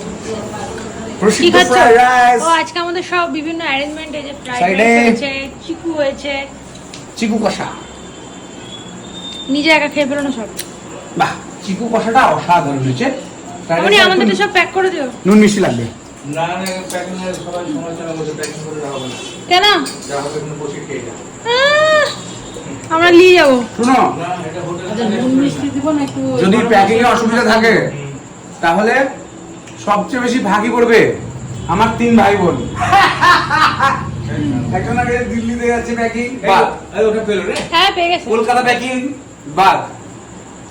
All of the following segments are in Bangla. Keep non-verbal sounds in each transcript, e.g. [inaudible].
কি প্রসিদ্ধ খাচ্ছ ফ্রাইড রাইস ও আজকে আমাদের সব বিভিন্ন অ্যারেঞ্জমেন্ট এই যে ফ্রাইড রাইস চিকু হয়েছে। চিকু কষা। নিজে একা খেয়ে ফেলো সব। বাহ চিকু কষাটা অসাধারণ হয়েছে। মানে আমাদের একদম সব প্যাক করে দিও। নুন মিষ্টি লাগবে। না না প্যাকিং এর সবাই সমালোচনা করছে প্যাকিং করে রাখা হবে কেন? যা হবে কোনো বসে খেয়ে যা আমরা নিয়ে যাব। শুনো না এটা হোটেল আচ্ছা নুন মিষ্টি দিব না একটু যদি প্যাকিং এ অসুবিধা থাকে তাহলে সবচেয়ে বেশি ভাগি করবে আমার তিন ভাই বোন। [laughs] একজন আগে দিল্লিতে যাচ্ছে প্যাকিং বাদ। ওটা পেল রে। হ্যাঁ পেয়ে গেছে। কলকাতা প্যাকিং বাদ।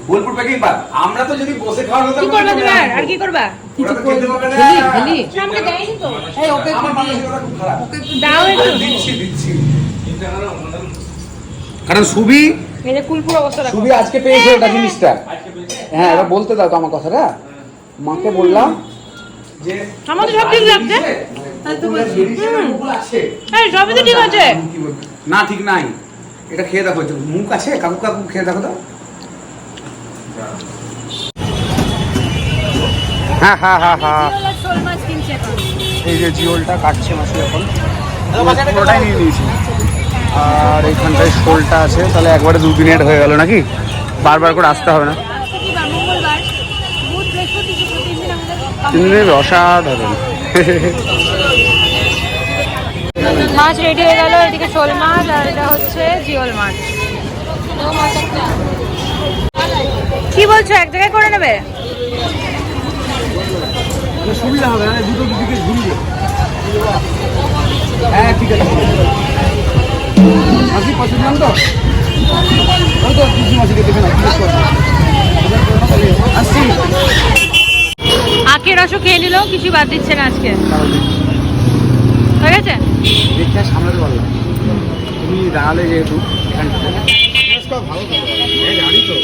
বোলপুর প্যাকিং বাদ। আমরা তো যদি বসে খাওয়ার কথা কি করবা তুমি আর? কি করবা? খেতে পারবে না। খেলি খেলি না, আমাকে দেয়নি তো। এই ওকে একটু আমার দিয়ে মানসিকতা খুব খারাপ। ওকে একটু দাও একটু। দিচ্ছি দিচ্ছি। কারণ সুবি এই যে কুলপুর অবস্থা সুবি আজকে পেয়েছে ওটা জিনিসটা। হ্যাঁ এবার বলতে দাও তো আমার কথাটা। মাকে বললাম যে আমাদের সব ঠিক লাগছে। তাই তো বলছি। বেরিয়েছে না, মুখ আছে। এই সবই তো ঠিক আছে। না ঠিক নাই। এটা খেয়ে দেখো মুখ আছে? কাকু কাকু খেয়ে দেখো তো। হ্যাঁ হ্যাঁ হ্যাঁ হ্যাঁ। এই যে জিওলটা কাটছে মাসি এখন। পুরোটাই নিয়ে নিয়েছি। আর এখানটায় শোলটা আছে তাহলে একবারে দু দিনের হয়ে গেল নাকি? বারবার করে আসতে হবে না আজকে কি বার মঙ্গলবার বুধ বৃহস্পতি শুক্র তিন দিন আমাদের তিন দিনের অসাধারণ মাছ রেডি হয়ে গেল এদিকে শোল মাছ আর এটা হচ্ছে জিওল মাছ। কি বলছো এক জায়গায় করে নেবে? সুবিধা হবে দুটো দুদিকে ঘুরবে হ্যাঁ ঠিক আছে। মাসি পছন্দ তো। ওই তো দিদি মাসিকে দেখে না আসছি। আখের রসও খেয়ে নিলেও কিছু বাদ দিচ্ছে না আজকে। ঠিক আছে দেখে সামলাতে পারলাম তুমি দাঁড়ালে যেহেতু ভালো জানি তো।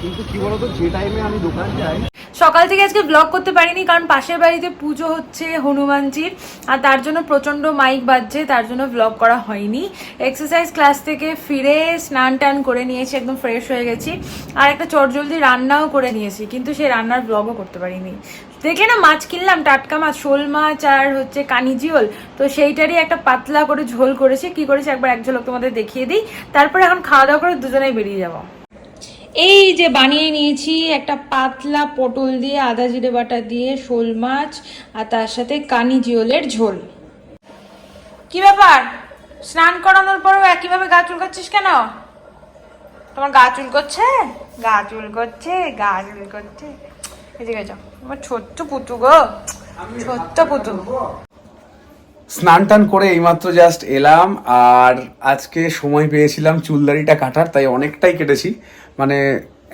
কিন্তু কি বলতো, যে টাইমে আমি দোকান যাই সকাল থেকে আজকে ব্লগ করতে পারিনি, কারণ পাশের বাড়িতে পুজো হচ্ছে হনুমানজির, আর তার জন্য প্রচণ্ড মাইক বাজছে, তার জন্য ব্লগ করা হয়নি। এক্সারসাইজ ক্লাস থেকে ফিরে স্নান টান করে নিয়েছি, একদম ফ্রেশ হয়ে গেছি, আর একটা চটজলদি রান্নাও করে নিয়েছি, কিন্তু সেই রান্নার ব্লগও করতে পারিনি। দেখলে না মাছ কিনলাম, টাটকা মাছ, শোল মাছ আর হচ্ছে কানিজিওল তো সেইটারই একটা পাতলা করে ঝোল করেছি, কি করেছি একবার এক ঝলক তোমাদের দেখিয়ে দিই, তারপরে এখন খাওয়া দাওয়া করে দুজনেই বেরিয়ে যাব। এই যে বানিয়ে নিয়েছি একটা পাতলা পটল দিয়ে আদা জিরে বাটা দিয়ে শোল মাছ আর তার সাথে কানি জিওলের ঝোল। কি ব্যাপার? স্নান করানোর পরেও একইভাবে গা চুল করছিস কেন? তোমার গা চুল করছে গা চুল করছে গা চুল করছে এদিকে যাও। আমার ছোট্ট পুতু গো। ছোট্ট পুতু। স্নান টান করে এইমাত্র জাস্ট এলাম আর আজকে সময় পেয়েছিলাম চুলদারিটা কাটার তাই অনেকটাই কেটেছি। মানে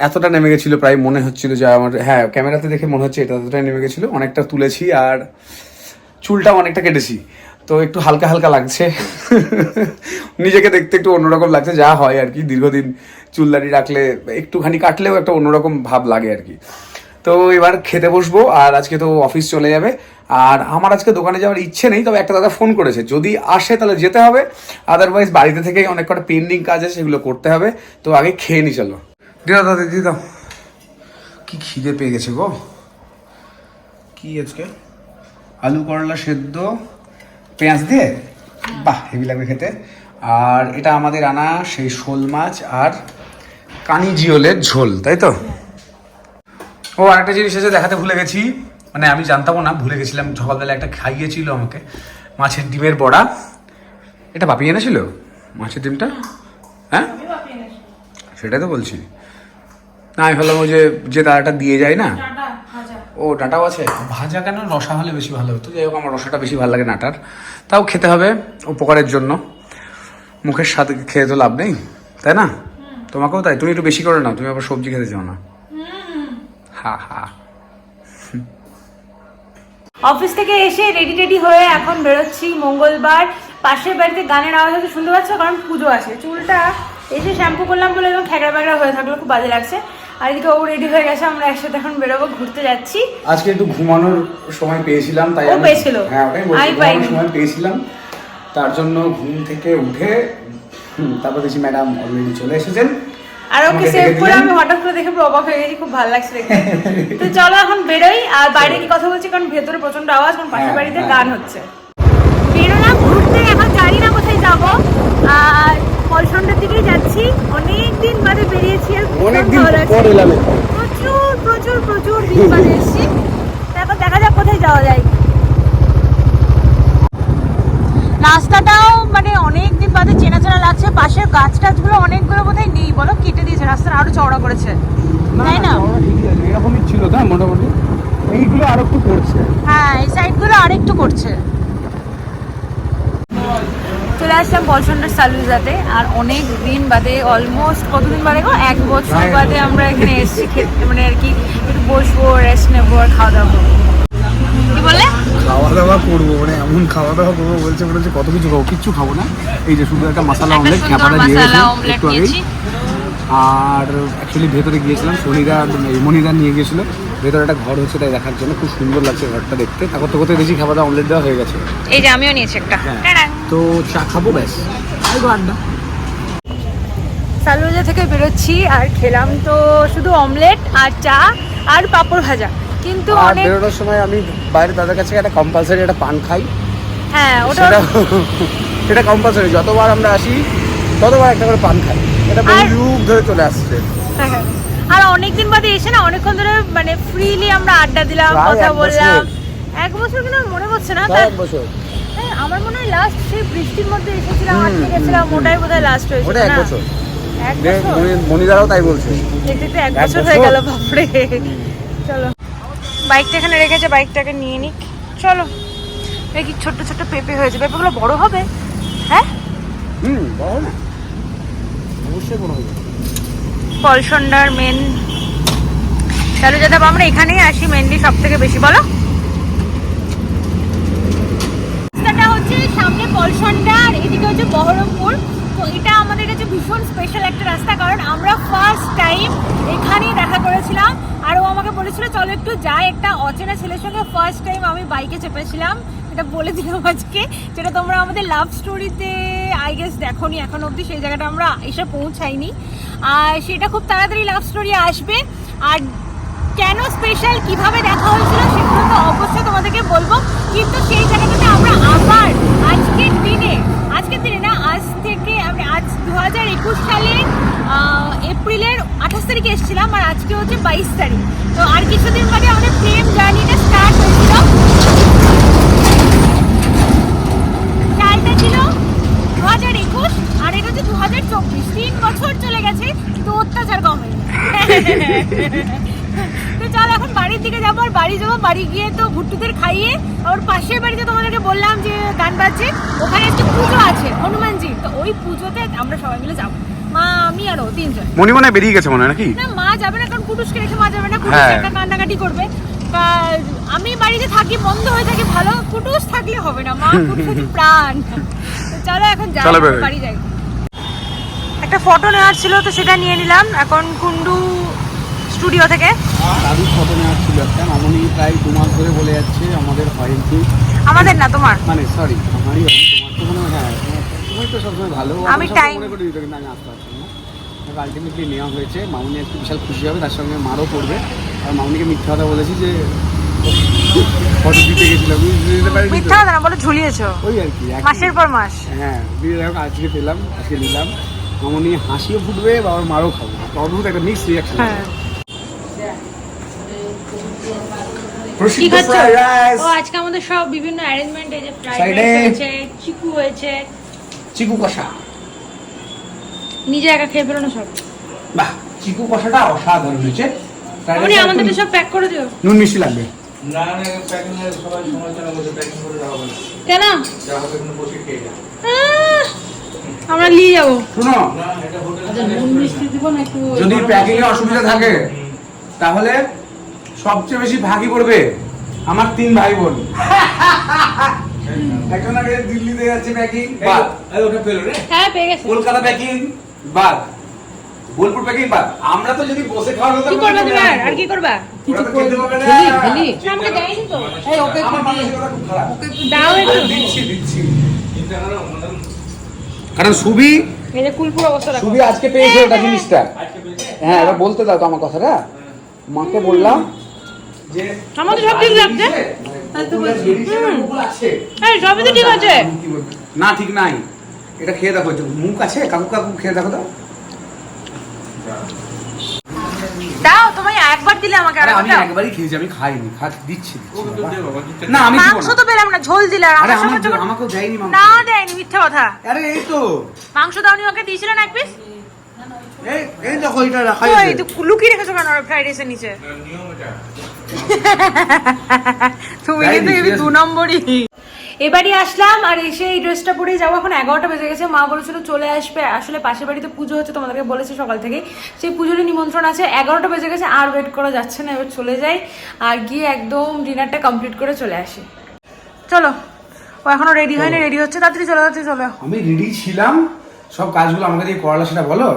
এতটা নেমে গেছিল, প্রায় মনে হচ্ছিল যে আমার হ্যাঁ ক্যামেরাতে দেখে মনে হচ্ছে এটা এতটাই নেমে গেছিল। অনেকটা তুলেছি আর চুলটা অনেকটা কেটেছি। তো একটু হালকা হালকা লাগছে। নিজেকে দেখতে একটু অন্যরকম লাগছে, যা হয় আর কি। দীর্ঘদিন চুলদারি রাখলে একটুখানি কাটলেও একটা অন্যরকম ভাব লাগে আর কি। তো এবার খেতে বসবো, আর আজকে তো অফিস চলে যাবে। আর আমার আজকে দোকানে যাওয়ার ইচ্ছে নেই, তবে একটা দাদা ফোন করেছে। যদি আসে তাহলে যেতে হবে। আদারওয়াইজ বাড়িতে থেকেই অনেক কটা পেন্ডিং কাজ আছে, সেগুলো করতে হবে। তো আগে খেয়ে নি, চলো। দিদা দাদা দিদা। কি খিদে পেয়ে গেছে গো। কি আজকে? আলু করলা সেদ্ধ পেঁয়াজ দিয়ে? বাহ হেভি লাগবে খেতে। আর এটা আমাদের আনা সেই শোল মাছ আর কানি জিওলের ঝোল তাই তো? ও আরেকটা জিনিস আছে দেখাতে ভুলে গেছি। মানে আমি জানতামও না ভুলে গেছিলাম। সকালবেলা একটা খাইয়েছিল আমাকে। মাছের ডিমের বড়া। এটা বাপি এনেছিল? মাছের ডিমটা? হ্যাঁ? সেটাই তো বলছি। না আমি ভাবলাম ওই যে যে দাদাটা দিয়ে যায় না ও ডাটাও আছে? ভাজা কেন? রসা হলে বেশি ভালো হতো। যাই হোক আমার রসাটা বেশি ভালো লাগে নাটার তাও খেতে হবে উপকারের জন্য। মুখের স্বাদ খেয়ে তো লাভ নেই তাই না? তোমাকেও তাই। তুমি একটু বেশি করে নাও তুমি আবার সবজি খেতে চাও না। হা হা। অফিস থেকে এসে রেডি টেডি হয়ে এখন বেরোচ্ছি মঙ্গলবার। পাশের বাড়িতে গানের আওয়াজ হচ্ছে শুনতে পাচ্ছ কারণ পুজো আছে। চুলটা এসে শ্যাম্পু করলাম বলে একদম ব্যাগড়া হয়ে থাকল খুব বাজে লাগছে। আর এদিকে ও রেডি হয়ে গেছে আমরা একসাথে এখন বেরোবো ঘুরতে যাচ্ছি। আজকে একটু ঘুমানোর সময় পেয়েছিলাম তাই ও পেয়েছিল? হ্যাঁ ওটাই বলছি ঘুমানোর সময় পেয়েছিলাম। তার জন্য ঘুম থেকে উঠে তারপর দেখছি ম্যাডাম অলরেডি চলে এসেছেন। আর ওকে সেভ করে আমি হঠাৎ করে দেখে অবাক হয়ে গেছি খুব ভালো লাগছে দেখতে। তো [laughs] চলো এখন বেরোই আর বাইরে কি কথা বলছি কারণ ভেতরে প্রচণ্ড আওয়াজ কারণ পাশের হ্যাঁ, বাড়িতে হ্যাঁ। গান হচ্ছে। বেরোলাম ঘুরতে এখন জানি না কোথায় যাব। আর কলসন্ডার দিকেই যাচ্ছি। অনেক দিন বাদে বেরিয়েছি আর পর এলাম প্রচুর প্রচুর প্রচুর দিন বাদে এসেছি। এখন দেখা যাক কোথায় যাওয়া যায়। রাস্তাটাও মানে অনেক দিন বাদে চেনা চেনা লাগছে। পাশের গাছ টাছগুলো অনেকগুলো বোধহয় নেই। বলো কেটে দিয়েছে। রাস্তাটা আরও চওড়া করেছে। তাই না? এরকমই ছিল না মোটামুটি? এইগুলো আরও একটু করছে। হ্যাঁ এই সাইডগুলো আরেকটু করছে। চলে আসলাম বলসন্ডার সালুজাতে আর অনেক দিন বাদে অলমোস্ট কতদিন বাদে গো? এক বছর বাদে আমরা এখানে এসেছি খেতে মানে আর কি একটু বসবো রেস্ট নেব আর খাওয়া দাওয়া করব। কি বললে? খাওয়া দাওয়া করব মানে এমন খাওয়া দাওয়া করব বলছে মনে হচ্ছে কত কিছু খাব? কিচ্ছু খাব না। এই যে শুধু একটা মশলা অমলেট দিয়ে একটু আগেই। আর অ্যাকচুয়ালি ভেতরে গিয়েছিলাম মনিদা নিয়ে গিয়েছিল। ভেতরে একটা ঘর হচ্ছে তাই দেখার জন্য খুব সুন্দর লাগছে ঘরটা দেখতে। তারপর তো কোথায় বেশি খাবার অমলেট দেওয়া হয়ে গেছে। এই যে আমিও নিয়েছি একটা। হ্যাঁ। তো চা খাব ব্যাস। আড্ডা সালুজা থেকে বেরোচ্ছি আর খেলাম তো শুধু অমলেট আর চা আর পাঁপড় ভাজা। কিন্তু অনেক বেরোনোর সময় আমি বাইরে দাদার কাছে একটা কম্পালসারি একটা পান খাই। হ্যাঁ ওটা সেটা কম্পালসারি যতবার আমরা আসি ততবার একটা করে পান খাই। এটা বহু যুগ ধরে চলে আসছে। হ্যাঁ। আর অনেকদিন বাদে এসে না অনেকক্ষণ ধরে মানে ফ্রিলি আমরা আড্ডা দিলাম কথা বললাম। এক বছর আমার মনে হচ্ছে না এক বছর। হ্যাঁ, আমার মনে হয় লাস্ট সেই বৃষ্টির মধ্যে এসেছিলাম আটকে গেছিলাম ওটাই বোধহয় লাস্ট হয়েছিল ওটা এক না? বছর। মনি- মনিদারাও তাই বলছে। দেখতে এক বছর হয়ে? গেল বাপরে। চলো। বাইকটা এখানে রেখেছে বাইকটাকে নিয়ে নিক। চলো। কি ছোট্ট ছোট্ট পেঁপে হয়েছে পেঁপেগুলো বড় হবে? হ্যাঁ? হুম বড় না অবশ্যই বড় হবে। পলসন্ডার মেন। চালু যাতে আমরা এখানেই আসি মেনলি সব থেকে বেশি বলো রাস্তাটা হচ্ছে পলসন্ডা আর এদিকে হচ্ছে বহরমপুর। তো এটা আমাদের কাছে ভীষণ স্পেশাল একটা রাস্তা, কারণ আমরা ফার্স্ট টাইম এখানেই দেখা করেছিলাম। আর ও আমাকে বলেছিল, চলো একটু যাই। একটা অচেনা ছেলের সঙ্গে ফার্স্ট টাইম আমি বাইকে চেপেছিলাম। এটা বলে দিলাম আজকে, যেটা তোমরা আমাদের লাভ স্টোরিতে আই গেস দেখোনি এখন অবধি। সেই জায়গাটা আমরা এসে পৌঁছাইনি। আর সেটা খুব তাড়াতাড়ি লাভ স্টোরি আসবে। আর কেন স্পেশাল কীভাবে দেখা হয়েছিল, সেগুলো তো অবশ্যই তোমাদেরকে বলব। কিন্তু সেই জায়গাটাতে আমরা আবার আজকের দিনে আজকের দিনে না আজ থেকে আমি আজ দু হাজার একুশ সালের আহ, এপ্রিলের আঠাশ তারিখে এসেছিলাম আর আজকে হচ্ছে বাইশ তারিখ তো আর কিছুদিন বাদে আমাদের প্রেম জার্নিটা স্টার্ট হয়েছিল সালটা ছিল দু হাজার একুশ আর এটা হচ্ছে দু হাজার চব্বিশ তিন বছর চলে গেছে কিন্তু অত্যাচার কম হয়নি তো চল এখন বাড়ির দিকে যাব আর বাড়ি যাব বাড়ি গিয়ে তো ভুট্টুদের খাইয়ে আর পাশের বাড়িতে তোমাদেরকে বললাম যে গান বাজছে ওখানে একটা পুজো আছে হনুমানজি তো ওই পুজোতে আমরা সবাই মিলে যাব। মা আমি আর ও তিনজন। মনি মনে বেরিয়ে গেছে মনে হয় নাকি? না মা যাবে না কারণ কুটুসকে রেখে মা যাবে না কুটুস হ্যাঁ। একটা কান্নাকাটি করবে। তা আমি বাড়িতে থাকি বন্ধ হয়ে থাকে ভালো কুটুস থাকলে হবে না মা [laughs] কুটুস প্রাণ। চলো এখন যাই। বাড়ি যাই। একটা ফটো নেওয়ার ছিল তো সেটা নিয়ে নিলাম। এখন কুন্ডু স্টুডিও থেকে? দাদুর ফটো নেওয়ার ছিল একটা মামনি প্রায় দু মাস ধরে বলে যাচ্ছে আমাদের হয়নি আমাদের না তোমার? মানে সরি আমারই তোমার তো মনে হয় হ্যাঁ তুমি তো সবসময় ভালো আমি time- মনে করি কিন্তু আমি আসতে পারছি না। আলটিমেটলি নেওয়া হয়েছে মামনি একটু বিশাল খুশি হবে তার সঙ্গে মারও পড়বে। আর মামনিকে মিথ্যা কথা বলেছি যে ফটো দিতে গেছিলাম। মিথ্যা কথা না বলে ঝুলিয়েছো। ওই আর কি। মাসের পর মাস। হ্যাঁ দিয়ে আজকে পেলাম আজকে নিলাম। মামনি হাসিও ফুটবে বা মারও খাব। অদ্ভুত একটা মিক্স রিয়াকশন হ্যাঁ কি প্রসিদ্ধ ও আজকে আমাদের সব বিভিন্ন অ্যারেঞ্জমেন্ট এই যে ফ্রাইড রাইস হয়েছে চিকু হয়েছে। চিকু কষা। নিজে একা খেয়ে ফেলো না সব। বাহ চিকু কষাটা অসাধারণ হয়েছে। মানে আমাদের সব প্যাক করে দিও। নুন মিষ্টি লাগবে। না না প্যাকিং এর সবাই সমালোচনা করছে প্যাকিং করে দেওয়া হবে কেন? যা হবে কোনো বসে খেয়ে যা আমরা নিয়ে যাব। শুনো না এটা হোটেল আচ্ছা যদি প্যাকিং এ অসুবিধা থাকে তাহলে সবচেয়ে বেশি ভাগি পড়বে আমার তিন ভাই বোন। [laughs] এখন আগে দিল্লিতে যাচ্ছে প্যাকিং বাদ। ওটা পেল রে। হ্যাঁ পেয়ে গেছে। কলকাতা প্যাকিং বাদ। বোলপুর প্যাকিং বাদ। আমরা তো যদি বসে খাওয়ার কথা কি করবা তুমি আর? কি করবা। খেতে পাবে না। খেলি খেলি। না, আমাকে দেয়নি তো। এই ওকে একটু দিয়ে মানসিকতা খুব দাও একটু দিচ্ছি দিচ্ছি। কারণ সুবি এই যে কুলপুর অবস্থা সুবি আজকে পেয়েছে ওটা জিনিসটা। হ্যাঁ এবার বলতে দাও তো আমার কথাটা। মাকে বললাম আমাদের সব ঠিক লাগছে? তাই তো মুকুলের বলছি। বেরিয়েছে না, মুকুল আছে। এই সবই তো ঠিক আছে। না ঠিক নাই। এটা খেয়ে দেখো মুখ আছে কাকু কাকু খেয়ে দেখো তো। দাও তোমায় একবার দিলে আমাকে আর আমি একবারই খেয়েছি আমি খাইনি খা দিচ্ছি দিচ্ছি ওকে তো বাবা। দে বাবা, দুধটা না আমি মাংস তো পেলাম না ঝোল দিলে আর আমার সঙ্গে আমার দেয়নি মাংস। না দেয়নি মিথ্যা কথা। আরে এই তো। মাংস দাওনি ওকে দিয়েছিলেন এক পিস এই এই দেখো এটা রাখা ওই তো লুকিয়ে রেখেছো কেন ফ্রাইড রাইসের নিচে? নিয়ম এটা। [laughs] তুমি কিন্তু দু নম্বরই। এবারই আসলাম আর এসে এই ড্রেসটা পরেই যাব। এখন এগারোটা বেজে গেছে। মা বলেছিল চলে আসবে। আসলে পাশের বাড়িতে পুজো হচ্ছে তোমাদেরকে বলেছি সকাল থেকে সেই পুজোরই নিমন্ত্রণ আছে। এগারোটা বেজে গেছে আর ওয়েট করা যাচ্ছে না। এবার চলে যাই আর গিয়ে একদম ডিনারটা কমপ্লিট করে চলে আসি। চলো। ও এখনও রেডি হয়নি রেডি হচ্ছে। তাড়াতাড়ি চলো তাড়াতাড়ি চলো। আমি রেডি ছিলাম। সব কাজগুলো আমাকে দিয়ে করালো সেটা বলো।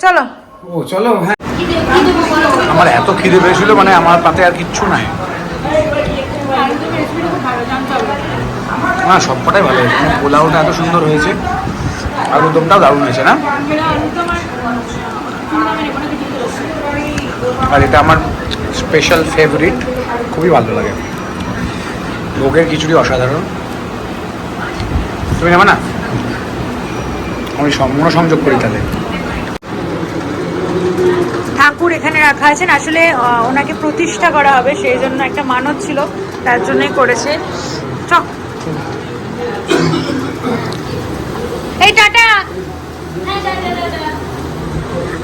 চলো। ও চলো হ্যাঁ। আমার এত খিদে পেয়েছিল মানে আমার পাতে আর কিচ্ছু নাই। না, সবকটাই ভালো হয়েছে। মানে পোলাওটা এত সুন্দর হয়েছে। আলুর দমটাও দারুণ হয়েছে, না? আর এটা আমার স্পেশাল ফেভারিট খুবই ভালো লাগে। ভোগের খিচুড়ি অসাধারণ। তুমি নেবে না? আমি সম্পূর্ণ মনোসংযোগ করি তাদের ঠাকুর এখানে রাখা আছেন আসলে ওনাকে প্রতিষ্ঠা করা হবে, সেই জন্য একটা মানত ছিল, তার জন্যই করেছে। এই টাটা।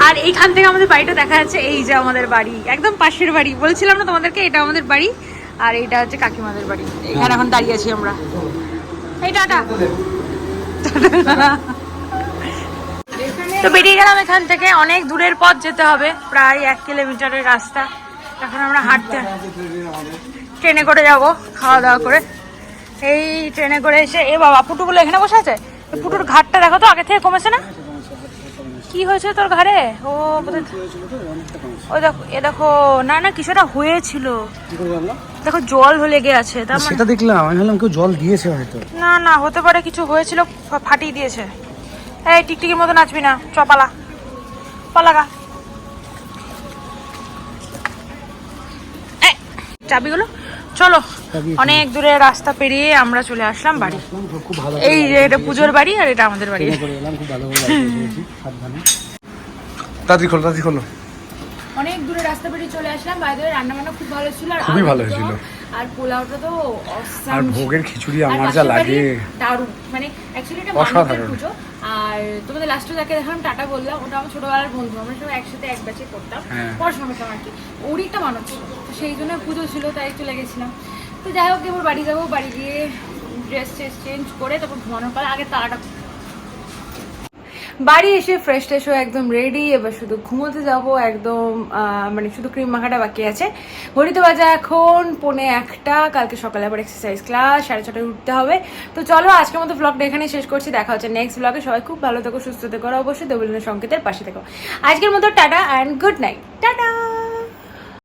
আর এইখান থেকে আমাদের বাড়িটা দেখা যাচ্ছে, এই যে আমাদের বাড়ি, একদম পাশের বাড়ি। বলছিলাম না তোমাদেরকে, এটা আমাদের বাড়ি, আর এইটা হচ্ছে কাকিমাদের বাড়ি। এখানে এখন দাঁড়িয়ে আছি আমরা। এই টাটা। তো বেরিয়ে গেলাম এখান থেকে। অনেক দূরের পথ যেতে হবে প্রায় এক কিলোমিটারের রাস্তা। এখন আমরা হাঁটতে ট্রেনে করে যাব খাওয়া দাওয়া করে। এই ট্রেনে করে এসে এ বাবা পুটুগুলো এখানে বসে আছে? পুটুর ঘাটটা দেখো তো আগে থেকে কমেছে না? কি হয়েছে তোর ঘাড়ে? ও ওই দেখো এ দেখো না না কিছুটা হয়েছিল। দেখো জল লেগে আছে তার মানে সেটা দেখলাম আমি ভাবলাম কেউ জল দিয়েছে হয়তো। না না হতে পারে কিছু হয়েছিল ফাটিয়ে দিয়েছে। এই টিকটিকির মতো নাচবি না। চপালা পালাগা এই, চাবিগুলো? চলো অনেক দূরে রাস্তা পেরিয়ে আমরা চলে আসলাম বাড়ি। এই যে এটা পুজোর বাড়ি আর এটা আমাদের বাড়ি। তাড়াতাড়ি খোলো তাড়াতাড়ি খোলো। অনেক দূরে রাস্তা পেরিয়ে চলে আসলাম বাইরে রান্না বান্না খুব ভালো ছিল আর খুবই ভালো হয়েছিল। আর পোলাওটা তো আর ভোগের খিচুড়ি আমার যা লাগে। দারুণ। মানে অ্যাকচুয়ালি এটা মানবের অসাধারণ। পুজো। আর তোমাদের লাস্টে যাকে দেখালাম টাটা বললাম। ওটা আমার ছোটবেলার বন্ধু আমরা সবাই একসাথে এক ব্যাচে করতাম। হ্যাঁ। পড়াশোনা করতাম আর কি। ওরই একটা মানুষ ছিল তো সেই জন্য পুজো ছিল তাই চলে গেছিলাম। তো যাই হোক এবার বাড়ি যাব বাড়ি গিয়ে ড্রেস ট্রেস চেঞ্জ করে তারপর ঘুমানোর পর আগে তারাটা বাড়ি এসে ফ্রেশ ট্রেশ হয়ে একদম রেডি এবার শুধু ঘুমোতে যাব, একদম মানে শুধু ক্রিম মাখাটা বাকি আছে। ঘড়িতে বাজা এখন পৌনে একটা, কালকে সকালে আবার এক্সারসাইজ ক্লাস সাড়ে ছটায় উঠতে হবে। তো চলো আজকের মতো ব্লগটা এখানে শেষ করছি, দেখা হচ্ছে নেক্সট ব্লগে সবাই খুব ভালো থেকো, সুস্থ থেকো অবশ্যই দেবলিনের সংকেতের পাশে থেকো। আজকের মতো tata and good night tata!